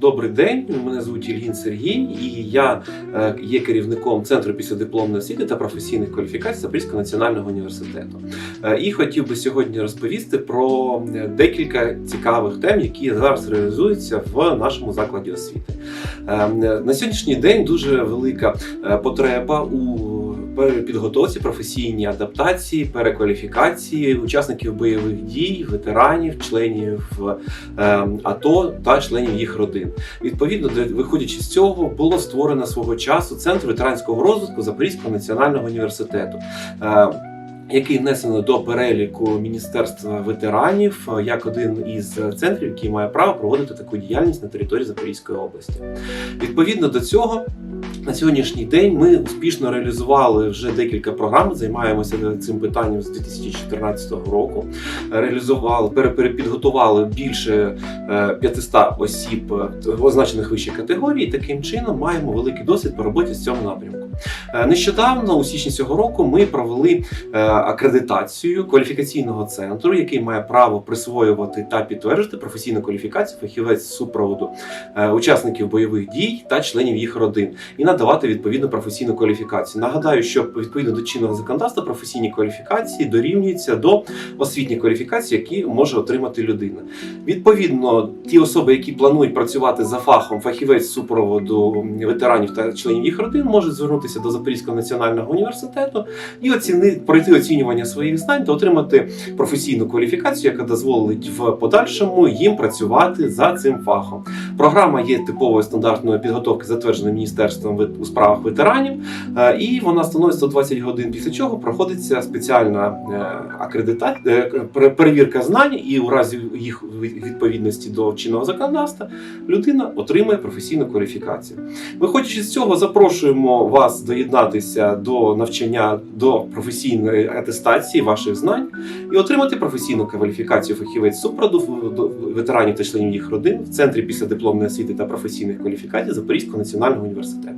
Добрий день, мене звуть Ільгін Сергій, і я е, є керівником Центру післядипломної освіти та професійних кваліфікацій Запорізького національного університету. Е, І хотів би сьогодні розповісти про е, декілька цікавих тем, які зараз реалізуються в нашому закладі освіти. Е, На сьогоднішній день дуже велика потреба у підготовці, професійній адаптації, перекваліфікації учасників бойових дій, ветеранів, членів е, АТО та членів їх родин. Відповідно, виходячи з цього, було створено свого часу Центр ветеранського розвитку Запорізького національного університету. е, Який внесено до переліку Міністерства ветеранів е, як один із центрів, який має право проводити таку діяльність на території Запорізької області. Відповідно до цього, на сьогоднішній день ми успішно реалізували вже декілька програм. Займаємося цим питанням з 2014 року. Реалізували, пере- перепідготували більше е, 500 осіб е, означених вищих категорій. Таким чином маємо великий досвід по роботі з цього напрямку. Е, Нещодавно, у січні цього року, ми провели е, акредитацію кваліфікаційного центру, який має право присвоювати та підтверджувати професійну кваліфікацію фахівець супроводу е, учасників бойових дій та членів їх родин і надавати відповідну професійну кваліфікацію. Нагадаю, що відповідно до чинного законодавства професійні кваліфікації дорівнюються до освітніх кваліфікацій, які може отримати людина. Відповідно, ті особи, які планують працювати за фахом фахівець супроводу ветеранів та членів їх родин, можуть звернутися до Запорізького національного університету і оціни, пройти оцінювання своїх знань та отримати професійну кваліфікацію, яка дозволить в подальшому їм працювати за цим фахом. Програма є типовою стандартною підготовки, затвердженою міністерством вет- у справах ветеранів, е, і вона становить 120 годин. Після чого проходиться спеціальна акредитація, перевірка знань, і у разі їх відповідності до чинного законодавства людина отримує професійну кваліфікацію. Виходячи з цього, запрошуємо вас доєднатися до навчання до професійної атестації ваших знань і отримати професійну кваліфікацію фахівець супроводу ветеранів та членів їх родин в центрі післядипломної освіти та професійних кваліфікацій Запорізького національного університету.